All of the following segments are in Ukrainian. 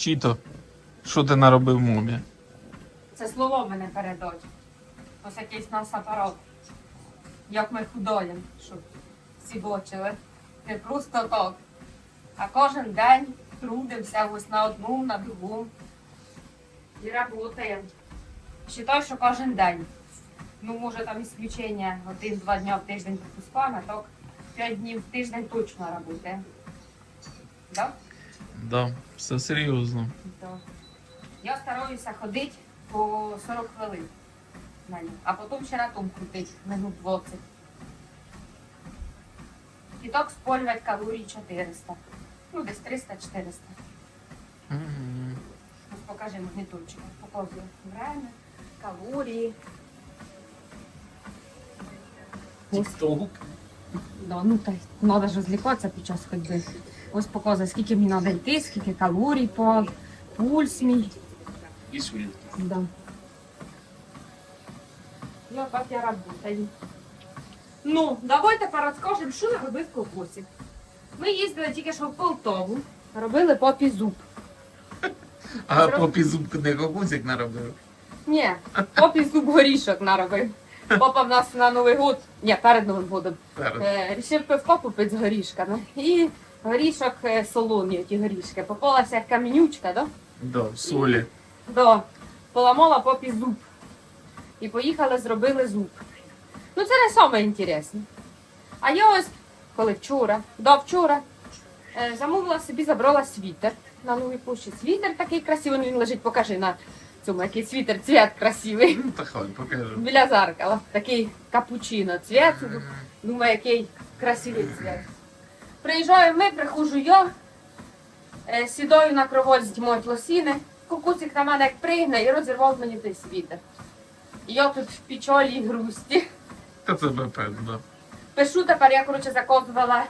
Чіто, що ти наробив мумі? Це слово мене передать. Ось якийсь нас апарат. Як ми худоємо, щоб всі бачили. Не просто так. А кожен день трудимося ось на одну, на другу. І працюємо. Считай, що кожен день. Ну, може там ісключення один-два дня в тиждень пропускаємо, а так п'ять днів в тиждень точно працюємо. Да? Да, все серйозно. То Я стараюся ходити по 40 хвилин на ній, а потім ще на тому крутити минут 20. І так спалювати калорій 400. Ну, десь 300-400. Мгм. Ось покажи магнітольчик. Показую время, калорії. Тік-ток. Да, ну так, треба ж розлікатися під час ходьби. Ось показує, скільки мені треба йти, скільки калорій, по пульс мій. І швидко. Да. Ну, так я работаю. Ну, давайте розкажемо, що я робив кокосик. Ми їздили тільки що в Полтову, робили попі зуб. А попі зубку не кокусик наробив. Ні, попі зуб горішок наробив. Папа в нас на Новий год, ні, перед Новим годом, е, рішив пивко купити з горішками. І горішок е, солоні, ті горішки. Попалася як камінючка, да? Да, солі. Да, поламала попі зуб. І поїхали, зробили зуб. Ну це не саме інтересне. А я ось, коли вчора, да вчора, е, замовила собі, забрала світер на новій пошті. Світер такий красивий, він лежить, покажи на цьому, який світер, цвіт красивий. Ну, та хай покажу. Біля зеркала. Такий капучино цвіт. Думаю, який красивий цвіт. Приїжджаю ми, приходжу я, е, сідаю на кровать, знімають лосіни. Кукуцик на мене як пригне і розірвав мені той світер. І я тут в печалі і грусті. Та це БП. Пишу тепер, я коротше заказувала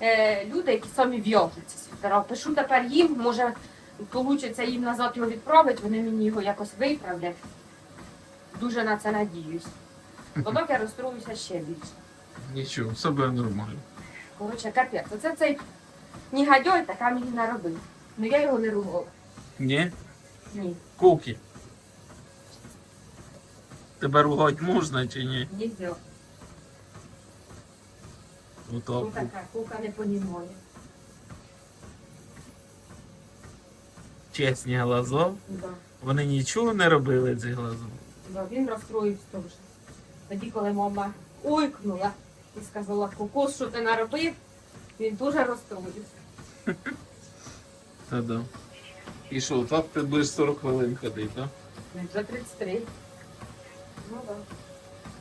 е, люди, які самі в'яжуть ці світера. Пишу тепер їм, може вийде їм назад його відправити, вони мені його якось виправлять. Дуже на це надіюсь. Бо я розстроюся ще більше. Нічого, все буде нормально. Коротше, капець. Оце цей негодяй така мені наробив. Ну я його не ругала. Ні? Ні, Куки. Тебе ругати можна чи ні? нельзя. Ну така кука не понімає. Чесні глаза. Да. Вони нічого не робили, ці глаза. Да, він розстроївся теж. Тоді, коли мама ойкнула і сказала, кукус, що ти наробив, він дуже розстроївся. Та да. І що, так ти будеш 40 хвилин ходити, так? Вже 33. Ну так.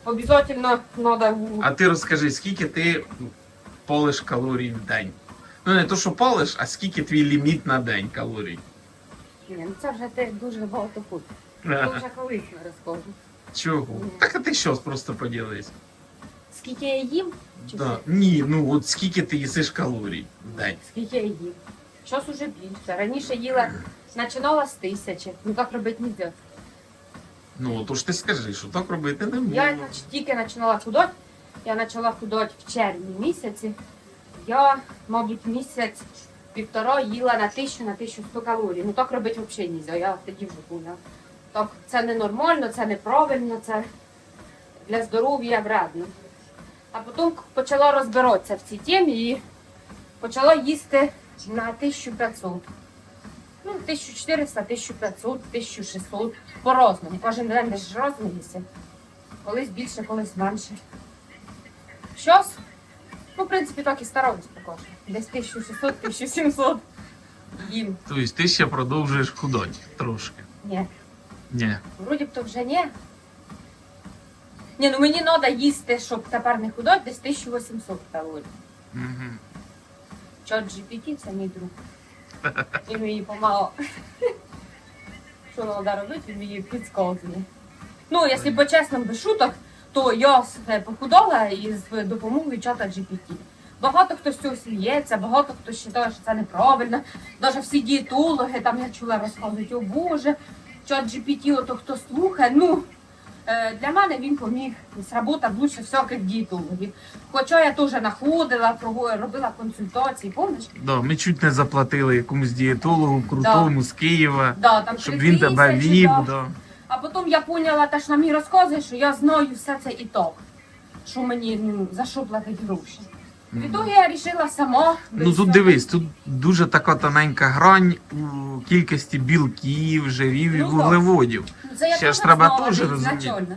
Да. Обязательно треба А ти розкажи, скільки ти полиш калорій в день? Ну не то, що полиш, а скільки твій ліміт на день калорій? Ні, ну це вже ти дуже багато фут. Це вже колись не розкажу. Чого? Так а ти щось просто поділись. Скільки я їм? Чи Да. Ні, ну от скільки ти їсиш калорій в день? Скільки я їм? Щось уже більше. Раніше їла, починала з тисячі. Ну так робити не можна. Ну, то ж ти скажи, що так робити не Я можна. нач- тільки починала худати. Я почала худати в червні місяці. Я, мабуть, місяць півтора їла на тисячу на 1100 калорій. Ну так робити взагалі не можна. Я тоді вже поняла. Так, це ненормально, це неправильно, це для здоров'я вредно. А потім почала розбиратися в цій темі і почала їсти на 1500. Ну, 1400, 1500, 1600. По-разному. Кожен день десь різний їсти. Колись більше, колись менше. Щось? Ну, в принципі, так і стараюсь також. Десь 1600, 1700 їм. Тобто ти ще продовжуєш худати трошки. Ні. Ні. Вроді б то вже ні. Ні, ну мені треба їсти, щоб тепер не худати, десь 1800 калорій. Угу. Чат GPT це мій друг. Він мені помагав. Що треба робити, він мені підказує. Ну, якщо по-чесному, без шуток, то я е, похудала із допомогою чата GPT. Багато хто з цього сміється, багато хто вважає, що це неправильно. Навіть всі дієтологи, там я чула розказують, о Боже, чат GPT, ото хто слухає. Ну, Е, Для мене він поміг сработав лучше всяких дієтологів. Хоча я теж знаходила, робила консультації, помниш? Да, ми чуть не заплатили якомусь дієтологу крутому з Києва, Да, там щоб він тебе вів. да. Да. А потім я поняла, те, що на мій розказує, що я знаю все це і так. Що мені ну, за що платить гроші. В ітогі я вирішила сама. Ну тут дивись, тут дуже така тоненька грань у кількості білків, жирів і Ну, так. вуглеводів. Ну, Це я Ще теж ж треба знала теж розуміти. ізначально.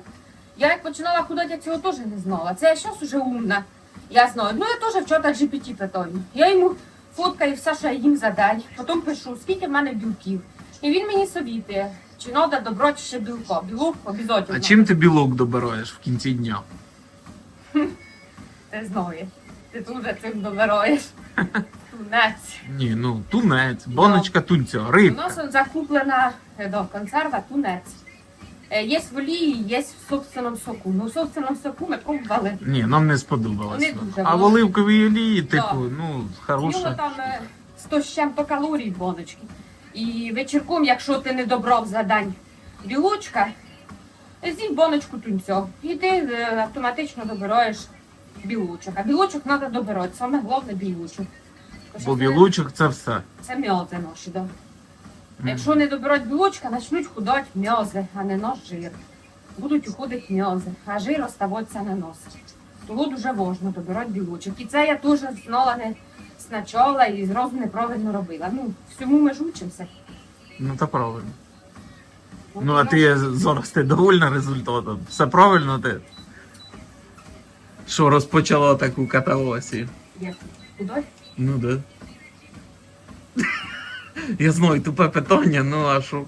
Я як починала худати, я цього теж не знала. Це я зараз уже умна. Я знаю. Ну я теж вчора GPT питаю. Я йому фоткаю все, що я їм за день. Потім пишу, скільки в мене білків. І він мені совітує, чи треба добрати ще білка. Білок обов'язково. А чим ти білок добираєш в кінці дня? Ти знаєш. Ти дуже цим добираєш. Тунець. Ні, ну тунець, баночка тунця, риб. У нас от закуплена е, до консерва тунець. Е, Є в олії, є в собственному соку. Ну, в собственному соку ми пробували. Ні, нам не сподобалося. Не дуже, А в воно- оливковій олії, типу, ну, В нього там е, 100 з чим-то калорій в баночки. І вечірком, якщо ти не добрав за день білочка, з'їв баночку тунця. І ти е, автоматично добираєш білочок. А білочок треба добирати. Саме головне білочок. Бо це- білочок це все. Це м'язи наші, да. Мгм. Якщо не добирати білочка, почнуть худати м'язи, а не наш жир. Будуть уходити м'язи, а жир оставатися на нос. Тому дуже важливо добирати білочок. І це я теж знала не спочатку і зразу неправильно робила. Ну, всьому ми ж учимося. Ну то правильно. Ну а ти зараз ти довольна результатом? Все правильно ти? Що розпочала таку катавасію? Як? Худой? Ну да. Я знаю, тупе питання, ну а що?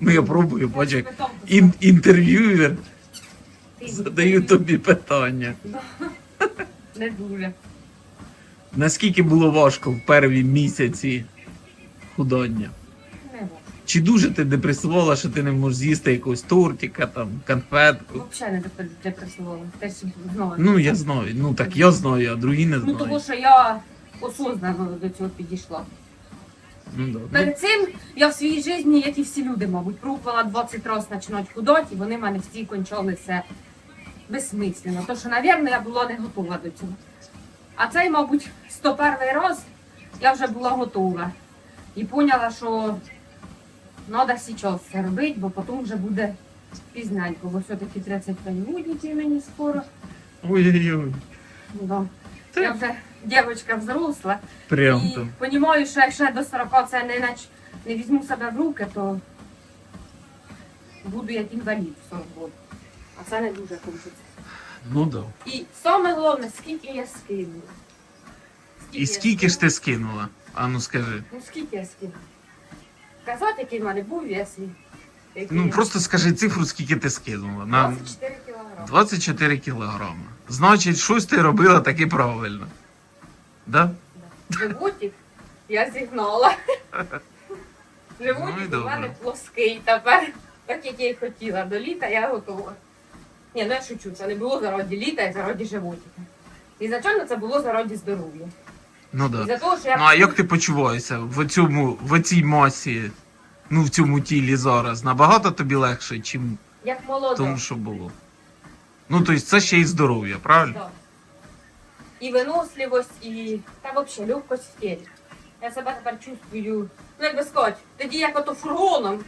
Ну я пробую, бач, як ін- інтерв'юер задаю тобі питання. Не дуже. Наскільки було важко в перві місяці худання? Чи дуже ти депресувала, що ти не можеш з'їсти якогось тортика, там, конфетку? Взагалі не депресувала. Ну я знаю. Ну так я знаю, а другі не Ну, тому що я осознано до цього підійшла. Ну, да. Ну, Перед цим я в своїй житті, як і всі люди, мабуть, пробувала 20 разів починати худати, і вони в мене всі кончалися безсмислено. Тому що, мабуть, я була не готова до цього. А цей, мабуть, 101 раз я вже була готова. І поняла, що треба зараз це робити, бо потім вже буде пізненько, бо все-таки 35 будуть мені скоро. Ой-ой-ой. Ну, да. Та- Я вже дівчинка взросла. Прям І там. розумію, що якщо я до 40 це не, нач... не візьму себе в руки, то буду як інвалід в 40 років. А це не дуже хочеться. Ну да. І саме головне, скільки я скинула. І я скільки ж ти скинула? А ну скажи. Ну скільки я скинула? Казати, який в мене був вес. і який Ну я- просто скажи цифру, скільки ти скинула. На 24 кілограми. 24 кілограми. Значить, щось ти робила таки правильно. Да? Животик я зігнала. Ну і Животик у добре. мене плоский тепер, так як я й хотіла. До літа я готова. Ні, ну я шучу, це не було заради літа, а заради животика. Ізначально це було заради здоров'я. Ну І да. за того, що я Ну а як ти почуваєшся в цьому, в цій масі, ну в цьому тілі зараз? Набагато тобі легше, чим як молода. тому, що було? Ну, тобто це ще й здоров'я, правильно? Да. І виносливость, і та взагалі легкость в тілі. Я себе тепер чувствую, ну як би сказати, тоді як ото фургоном,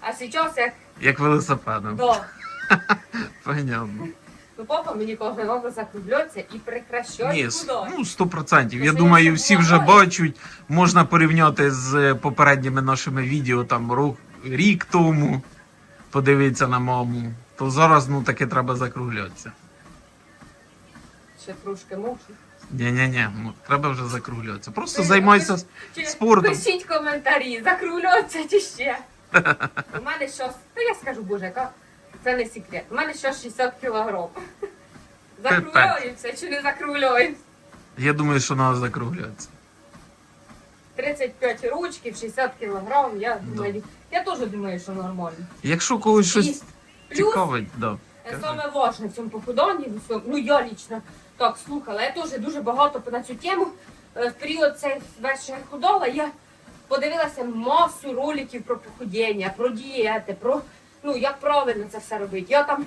а зараз як Як велосипедом. да. Понятно. Ну, папа мені треба закруглятися і прекращати Ні, с- ну 100%. Я думаю, я всі вже бачать. Можна порівняти з попередніми нашими відео там рок- рік тому, подивитися на маму. То зараз ну таки треба закруглятися. Ще трошки можу. Ні-ні-ні, ну, треба вже закруглятися. Просто Ви- займайся. чи- спортом. Пишіть коментарі, закруглюється чи ще. У мене щось, то я скажу, боже, яка це не секрет. У мене щось 60 кілограм. Закруглюємося чи не закруглюємося? Я думаю, що треба закруглятися. 35 ручків, 60 кілограм, я думаю, я теж думаю, що нормально. Якщо когось щось цікавить, да. Е, Саме важне в цьому похуданні, ну я лічно так слухала. Я теж дуже багато на цю тему. Е, В період цей весь я я подивилася масу роликів про похудіння, про дієти, про ну як правильно це все робити. Я там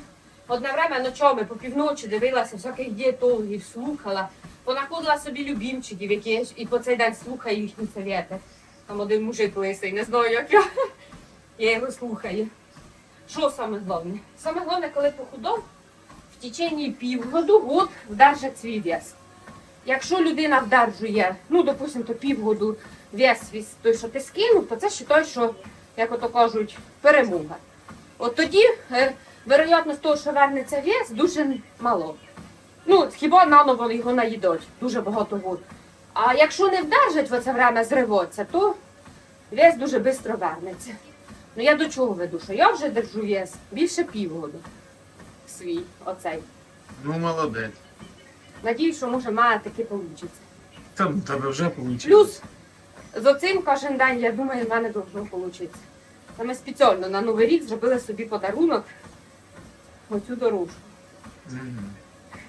Одне время ночами по півночі дивилася всяких дієтологів, слухала, понаходила собі любімчиків, які і по цей день слухаю їхні совєти. Там один мужик лисий, не знаю, як я. Я його слухаю. Що саме головне? Саме головне, коли похудов, в течение півгоду год вдержать свій вес. Якщо людина вдержує, ну, допустимо, то півгоду вес той, що ти скинув, то це вважає, що, як ото кажуть, перемога. От тоді е, вероятність того, що вернеться вес, дуже мало. Ну, хіба наново його наїдуть, дуже багато год. А якщо не вдержать в це время зриватися, то вес дуже швидко вернеться. Ну я до чого веду? Що я вже держу вес більше півгоду свій оцей. Ну, молодець. Надіюсь, що може має таки вийде. Там тебе вже вийшло. Плюс з оцим кожен день, я думаю, в мене должно вийти. Та Ми спеціально на Новий рік зробили собі подарунок оцю дорожку.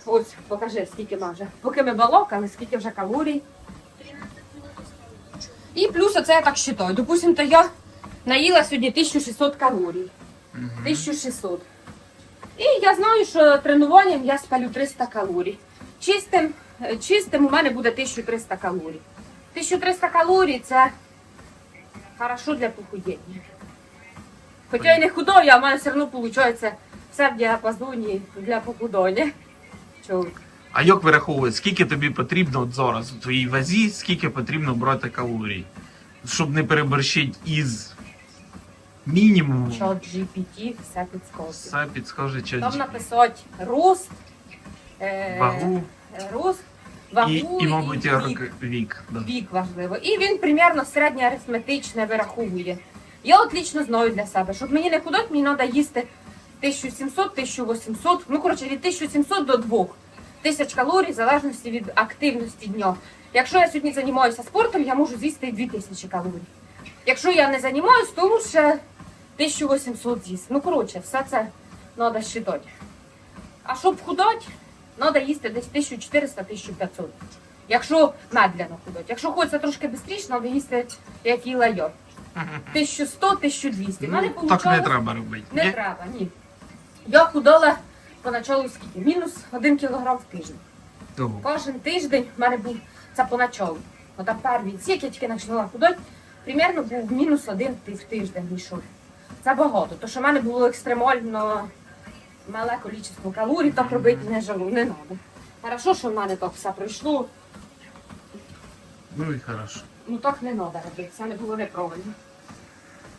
Ось, покажи, скільки може. Поки ми балокали, скільки вже калорій. І плюс оце я так вважаю. Допустим, то я наїла сьогодні 1600 калорій. Мгм. 1600. І я знаю, що тренуванням я спалю 300 калорій. Чистим, е, чистим у мене буде 1300 калорій. 1300 калорій це хорошо для похудіння. Хоча і не худою, а в мене все одно виходить все в діапазоні для похудання. Чоловік. А як вираховують, скільки тобі потрібно от зараз у твоїй вазі, скільки потрібно брати калорій? Щоб не переборщити із мінімумом. Чат GPT все підсказує. Все підскаже чи Там написати рост, е, вагу рост, вагу і, і, мабуть, рок- вік. вік. Да. Вік важливо. І він примерно середнє арифметичне вираховує. Я от лічно знаю для себе, щоб мені не худати, мені треба їсти 1700-1800, ну коротше від 1700 до 2 тисяч калорій в залежності від активності дня. Якщо я сьогодні займаюся спортом, я можу з'їсти і 2000 калорій. Якщо я не займаюся, то ще 1800 з'їсти. Ну коротше, все це треба считати. А щоб худати, треба їсти десь 1400-1500. Якщо медляно худать. Якщо хочеться трошки швидше, треба їсти, як їла я. 1100-1200. У мене Ну, так не треба робити. Не ні? треба, ні. Я худала поначалу скільки? Мінус 1 кілограм в тиждень. Того. Кожен тиждень в мене був це поначалу. Ота перший відсік, я тільки почала худати, примерно був мінус один в тиждень йшов. Це багато, тому що в мене було екстремально мале кількість калорій, так робити не жалу, не треба. Хорошо, що в мене так все пройшло, Ну і хорошо. Ну так не треба робити, це не було неправильно.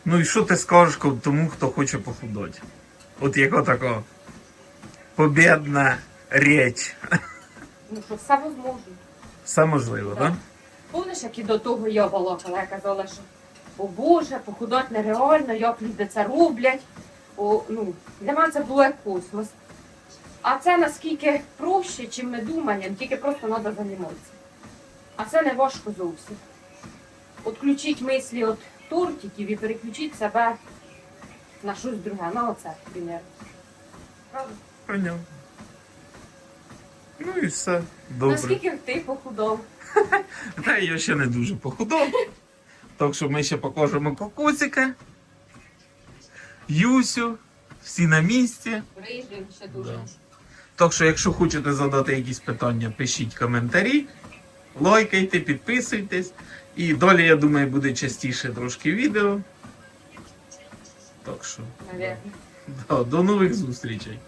Ну і що ти скажеш тому, хто хоче похудати? От яка така побєдна річ. Ну що все можливо. Все можливо, так? Так. Помниш, як і до того я балакала, я казала, що о Боже, похудати нереально, як люди це роблять. О, ну, для мене це було як космос. А це наскільки проще, чим ми думаємо, тільки просто треба займатися. А це не важко зовсім. Отключіть мислі від тортиків і переключіть себе на щось друге, на оце, примір. Правда? Ну і все. Добре. Наскільки ти похудав? Та я ще не дуже похудав. Так що ми ще покажемо кокосика. Юсю. Всі на місці. Рижим ще дуже. Да. Так що, якщо хочете задати якісь питання, пишіть коментарі, лайкайте, підписуйтесь. І далі, я думаю, буде частіше трошки відео. Так що, Навірно. да, до нових зустрічей.